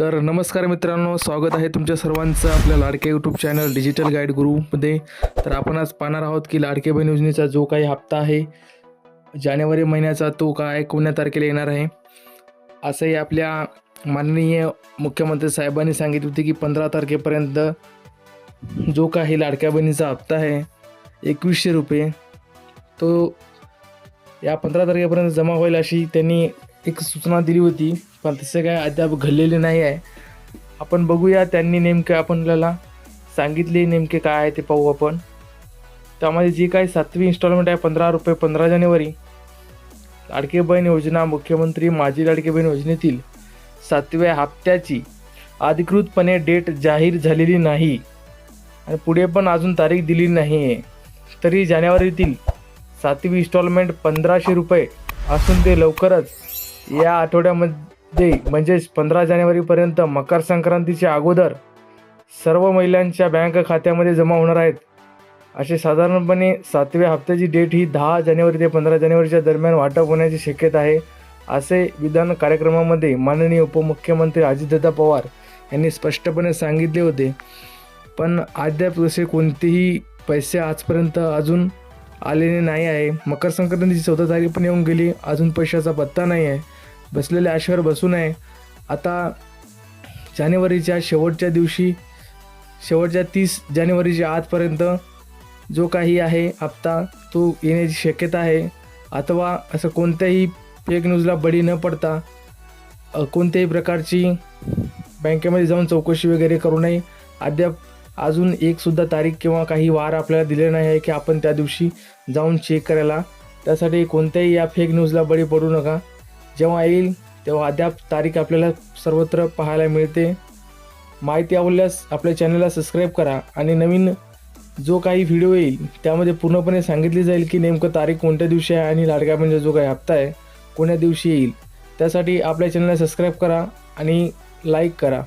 तर नमस्कार मित्रांनो स्वागत आहे तुमच्या सर्वांचं आपल्या लाडके यूट्यूब चॅनल डिजिटल गाईड गुरुमध्ये तर आपण आज पाहणार आहोत की लाडके बहीण योजनेचा जो काही हप्ता आहे जानेवारी महिन्याचा तो काय कोण्या तारखेला येणार आहे. असंही आपल्या माननीय मुख्यमंत्री साहेबांनी सांगितले होते की पंधरा तारखेपर्यंत जो काही लाडक्या बहिणीचा हप्ता आहे एकवीसशे रुपये तो या पंधरा तारखेपर्यंत जमा होईल अशी त्यांनी एक सूचना दिली होती पण तसं काय अद्याप घडलेले नाही आहे. आपण बघूया त्यांनी नेमकं आपल्याला सांगितले नेमके काय आहे ते पाहू आपण. त्यामध्ये जी काही सातवी इन्स्टॉलमेंट आहे पंधरा रुपये पंधरा जानेवारी. लाडके बहीण योजना मुख्यमंत्री माजी लाडके बहीण योजनेतील सातव्या हप्त्याची अधिकृतपणे डेट जाहीर झालेली नाही. आणि पुढे पण अजून तारीख दिली नाही आहे तरी जानेवारीतील सातवी इन्स्टॉलमेंट पंधराशे रुपये असून ते लवकरच या आठवड्यामध्ये म्हणजेच पंधरा जानेवारीपर्यंत मकर संक्रांतीच्या अगोदर सर्व महिलांच्या बँक खात्यामध्ये जमा होणार आहेत. असे साधारणपणे सातव्या हप्त्याची डेट ही दहा जानेवारी ते पंधरा जानेवारीच्या दरम्यान वाटप होण्याची शक्यता आहे. असे विधान कार्यक्रमामध्ये माननीय उपमुख्यमंत्री अजितदादा पवार यांनी स्पष्टपणे सांगितले होते. पण अद्याप असे कोणतेही पैसे आजपर्यंत अजून आलेले नाही आहे. मकर संक्रांतीची चौदा तारीख पण येऊन गेली. अजून पैशाचा पत्ता नाही आहे. बसलेल्या आशेवर बसू नये. आता जानेवारीच्या शेवटच्या दिवशी शेवटच्या तीस जानेवारीच्या आजपर्यंत जो काही आहे हप्ता तो येण्याची शक्यता आहे. अथवा असं कोणत्याही फेक न्यूजला बळी न पडता कोणत्याही प्रकारची बँकेमध्ये जाऊन चौकशी वगैरे करू नये. अद्याप अजून एकसुद्धा तारीख किंवा काही वार आपल्याला दिले नाही आहे की आपण त्या दिवशी जाऊन चेक करायला. त्यासाठी कोणत्याही या फेक न्यूजला बळी पडू नका. जेव्हा येईल तेव्हा अद्याप तारीख आपल्याला सर्वत्र पाहायला मिळते. माहिती आवडल्यास आपल्या चॅनलला सबस्क्राईब करा आणि नवीन जो काही व्हिडिओ येईल त्यामध्ये पूर्णपणे सांगितली जाईल की नेमकं तारीख कोणत्या दिवशी आहे आणि लाडक्या म्हणजे जो काही हप्ता आहे कोण्या दिवशी येईल. त्यासाठी आपल्या चॅनलला सबस्क्राईब करा आणि लाईक करा.